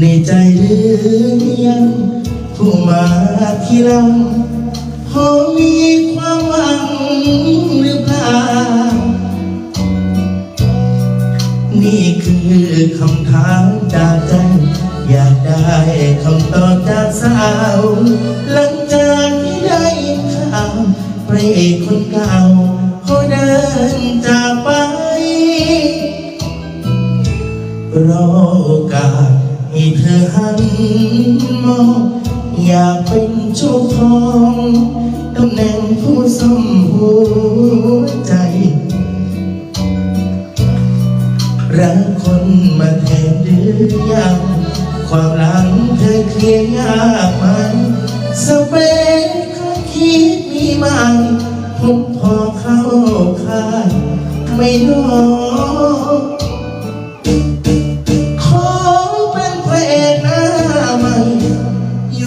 ในใจหรืองผู้มาที่เราพอมีความหวังหรือเปล่า นี่คือคำถามจากใจ อยากได้คำตอบจากสาว หลังจากที่ได้ข่าวพระเอกคน มองอยากเป็นเจ้าของตำแหน่งผู้สมหัวใจ รักคนมาแทนหรือยังความหลังเธอเคลียร์ยากมา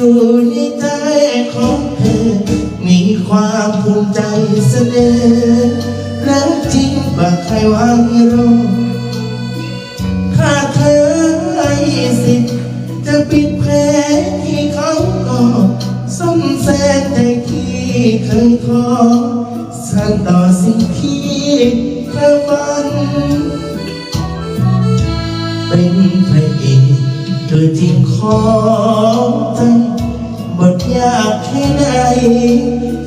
อยู่ในใจของเธอ มีความภูมิใจเสนอรักจริงกว่าใครวางรอถ้าเธอให้สิทธิ์จะปิดแผลที่เขาก็ซ่อมแซมใจที่เคยขอสานต่อสิ่งที่เธอฝัน เป็นพระเอกตัวจริงของใจบท ยากแค่ไหน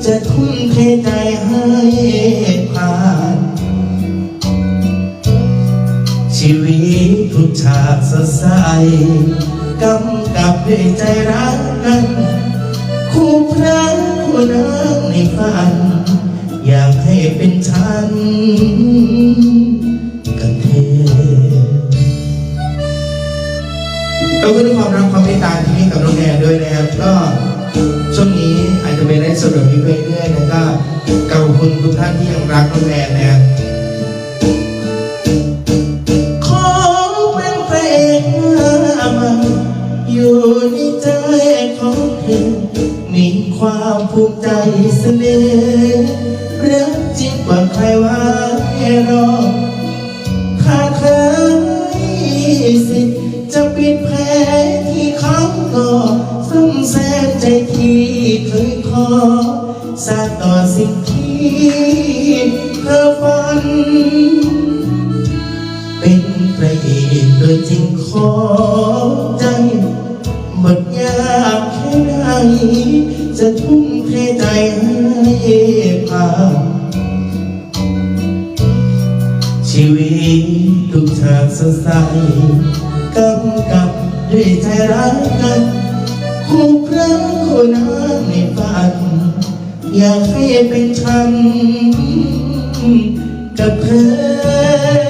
จะทุ่มเทใจให้ผ่าน ชีวิตทุกฉากสดใสกำกับด้วยใจรักกัน คู่พระคู่นางในฝัน อยากให้เป็นฉันกับเธอก็คือด้วยความรักความเมตตาที่มีกับน้องแอนด้วยนะครับก็ ช่วงนี้อาจจะเป็นได้สดแบบนี้ไปเรื่อยๆนะก็ขอบคุณทุกท่านที่ยังรักน้องแอนนะขอเป็นพระเอกหน้าใหม่อยู่ในใจของเธอมีความภูมิใจเสน่ห์รักจริงกว่าใครว่าให้รอ สร้างต่อสิ่งที่เธอฝัน เป็นพระเอกตัวจริงของใจบทยากแค่ไหนจะทุ่มเทใจให้ผ่านชีวิตทุกฉากสดใสกำกับด้วยใจรักกัน คู่คระคู่นางในฝัน อยากให้เป็นฉันกับเธอ